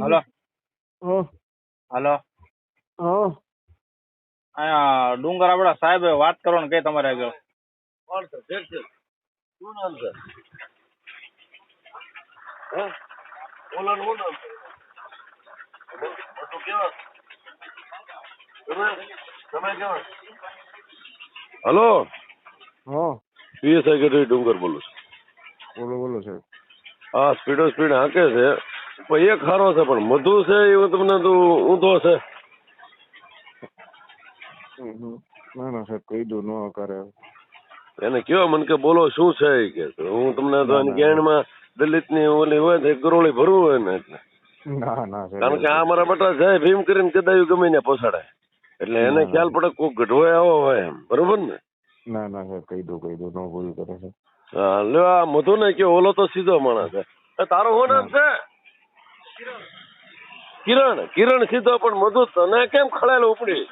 Hello હા hello હા અહીંયા ડુંગર આપડા સાહેબ વાત કરો ને કઈ તમારે આગળ કોણ છે શેઠ છે શું નામ છે હે ઓલાનું શું નામ છે. કેવા તમે તમે કેવા હલો હા પીએસઆઈ ગઢવી ડુંગર બોલું છું બોલો બોલો સાહેબ હા સ્પીડો સ્પીડ હાંકે છે. પણ એક ખારો છે પણ મધુ છે એવું તમને તો ઊંધો છે. ના ના સાહેબ કહી દો ન કરે. એને કયો મને કે બોલો શું છે કે હું તમને તો ના, એની ના. ગેણમાં ઓલી હોય ને ગરોળી ભરવું હોય ને એટલે. ના ના કારણ કે આ મારા બટા જાય ભીમ કરીને કદાયું ગમે ને પોસાડે. એટલે એને ખ્યાલ પડે કોક ગઢવાય આવો હોય એમ. બરોબર ને? ના ના સાહેબ કહી દો કહી દો નો ભૂલ કરે છે હા લ્યો આ મધુ ને કે ઓલો તો સીધો માણસ છે. તારો શું નામ છે? કિરણ કિરણ સીધો પણ મધુ તને કેમ ખળેલ ઉપડી?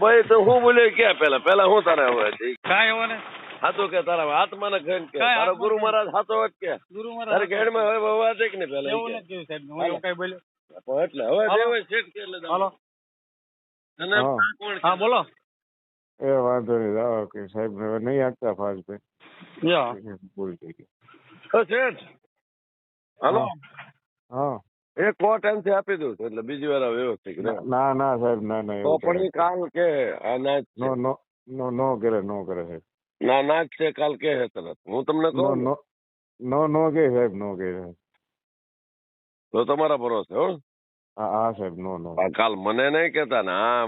ભાઈ તો હું બોલ્યો ક્યાં પેલા પેલા હું તારે હવે કાંઈ ને હાથું કે તારા આત્માને ખાઈને કે? તારો ગુરુ મહારાજ હાથો વાત કે? ગુરુ તારે ગેડમાં હવે બહુ વાત છે કે નહીં પેલા એવું નથી કે. સાહેબ હું એવું કઈ બોલ્યો એટલે હવે હાલો. શેઠ કે એટલે હાલો. અને કોણ હા બોલો. એ વાંધો નહીં આવો કે સાહેબ હવે નહીં આપતા ફાસ્ટ પે યા. બોલ છે? શેઠ. હાલો. હા. એક કો ટાઈમથી આપી દઉં છું એટલે બીજી વાર આ વ્યવસ્થિત રહે. ના ના સાહેબ ના ના તો એવું પણ કરે ઈ કાલ કે આ નાચ છે. નો નો નો નો કરે નો કરે સાહેબ. ના નાચ છે કાલ કે હે તરત. હું તમને નો કહું ને, નો. નો નો કે સાહેબ નો કે સાહેબ. તો તમારા ભરોસે હો. હા હા સાહેબ નો નો. આ કાલ મને નહીં કેતા ને આ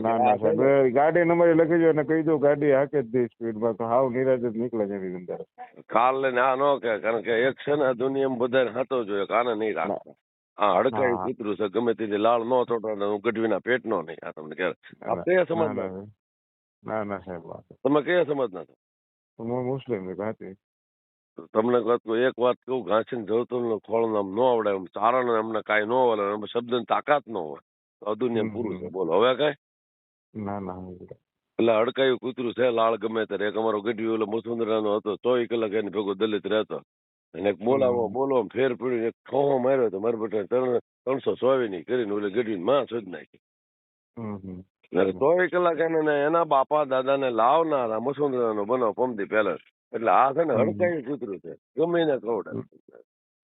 ના ના સાહેબ એ ગાડી નંબર લખી દો અને કહી દો ગાડી હાકે જ દે સ્પીડમાં તો હાવ નિરાજ જ નીકળે છે એની અંદર. કાલ લઈને આ નો કે કારણ કે એક છે ને આ દુનિયામાં બધાને હાથો જોઈએ કાને નહીં રાખતા. આ હડકાઈ હા. કૂતરું છે ગમે તેથી લાળ નો ચોટો ને હું ગઢવીના પેટ નો નહીં આ તમને કહે આપ કયા ના, સમાજ ના, ના ના સાહેબ તમે કયા સમાજ ના હું મુસ્લિમ છું ઘાટી. તમને કહું તો એક વાત કહું ઘાસીને જવતલનું ખોળ નામ ન આવડે એમ ચારણ એમને કાંઈ ન આવડે એમ શબ્દની તાકાત ન હોય તો પૂરું છે બોલો હવે કાંઈ? ના ના એટલે અડકાયું કૂતરું છે લાળ ગમે ત્યારે એક અમારો ગઢવી ઓલો મુસુંદરાનો હતો ચોવીસ કલાક એની ભેગો દલિત રહેતો. એક બોલાવો બોલો ફેર પડી એક ઠોહો માર્યો તો મારા બેટા ત્રણ ત્રણસો ચોવીસની કરીને ઓલે ગઢવી માં શોધ નાખી. ચોવીસ કલાક એને એના બાપા દાદા ને લાવનારા મુસુંદરાનો બનાવ પમદી પેલેસ એટલે આ છે ને હડકાઈ સુતરું છે. ગમે એને હમ.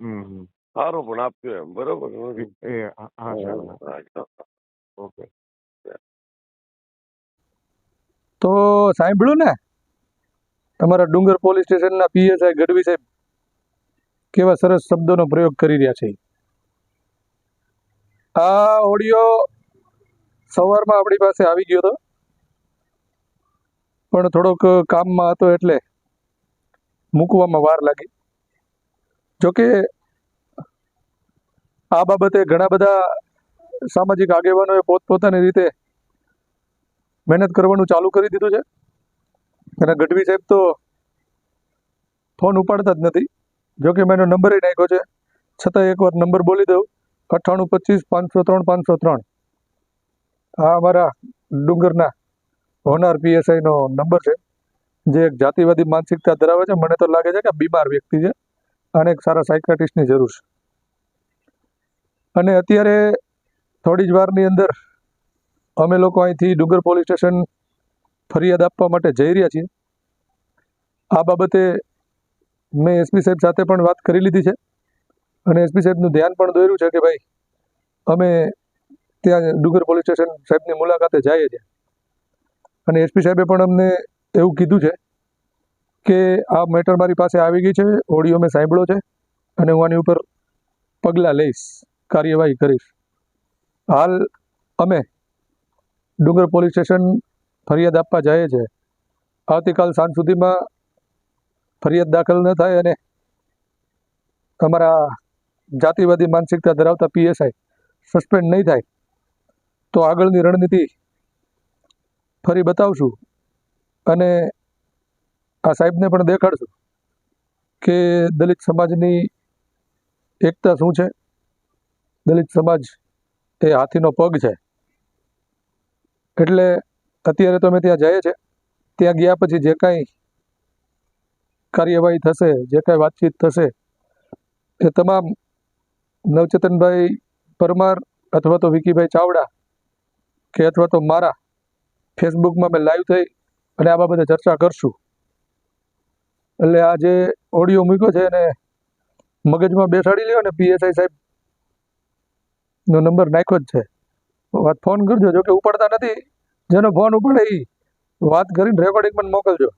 હમ સારું પણ આપ્યો એમ બરોબર. ઓકે. તો સાંભળ્યું ને? તમારા ડુંગર પોલીસ સ્ટેશનના પીએસઆઈ ગઢવી સાહેબ કેવા સરસ શબ્દોનો પ્રયોગ કરી રહ્યા છે. આ ઓડિયો સવારમાં આપણી પાસે આવી ગયો હતો. પણ થોડોક કામમાં હતો એટલે મૂકવામાં વાર લાગી. જોકે આ બાબતે ઘણા બધા સામાજિક આગેવાનોએ પોતપોતાની રીતે મહેનત કરવાનું ચાલુ કરી દીધું છે. અને ગઢવી સાહેબ તો ફોન ઉપાડતા જ નથી. જો કે મેં એનો નંબર નાખ્યો છે. છતાં એકવાર નંબર બોલી દઉં. અઠ્ઠાણું, પચીસ, પાંચસો ત્રણ પાંચસો ત્રણ. આ અમારા ડુંગરના હોનાર પીએસઆઈનો નંબર છે. જે એક જાતિવાદી માનસિકતા ધરાવે છે. મને તો લાગે છે કે બીમાર વ્યક્તિ છે અને એક સારા સાયકાટિસ્ટની જરૂર છે. અને અત્યારે થોડી જ વારની અંદર અમે લોકો અહીંથી ડુંગર પોલીસ સ્ટેશન ફરિયાદ આપવા માટે જઈ રહ્યા છીએ. આ બાબતે મેં એસપી સાહેબ સાથે પણ વાત કરી લીધી છે અને એસપી સાહેબનું ધ્યાન પણ દોર્યું છે કે ભાઈ, અમે ત્યાં ડુંગર પોલીસ સ્ટેશન સાહેબની મુલાકાતે જઈએ છીએ. અને એસપી સાહેબે પણ અમને એવું કીધું છે કે આ મેટર મારી પાસે આવી ગઈ છે, ઓડિયો મેં સાંભળ્યો છે અને હું આની ઉપર પગલાં લઈશ, કાર્યવાહી કરીશ. હાલ અમે ડુંગર પોલીસ સ્ટેશન ફરિયાદ આપવા જઈએ છીએ. આવતીકાલ સાંજ સુધીમાં ફરિયાદ દાખલ ન થાય અને અમારા જાતિવાદી માનસિકતા ધરાવતા પીએસઆઈ સસ્પેન્ડ નહીં થાય, તો આગળની રણનીતિ ફરી બતાવશું અને આ સાહેબને પણ દેખાડશું કે દલિત સમાજની એકતા શું છે, દલિત સમાજ એ હાથીનો પગ છે. એટલે અત્યારે તો અમે ત્યાં જઈએ છે ત્યાં ગયા પછી જે કાંઈ કાર્યવાહી થશે, જે કાંઈ વાતચીત થશે, એ તમામ નવચેતનભાઈ પરમાર અથવા તો વિકીભાઈ ચાવડા કે અથવા તો મારા ફેસબુકમાં મેં લાઈવ થઈ અને આ બાબતે ચર્ચા કરશું. એટલે આ જે ઓડિયો મૂક્યો છે એને મગજમાં બેસાડી લ્યો અને પીએસઆઈ સાહેબ નો નંબર નાખ્યો જ છે. વાત ફોન કરજો જોકે ઉપાડતા નથી, જેનો ફોન ઉપાડે એ વાત કરીને રેકોર્ડિંગ પણ મોકલજો.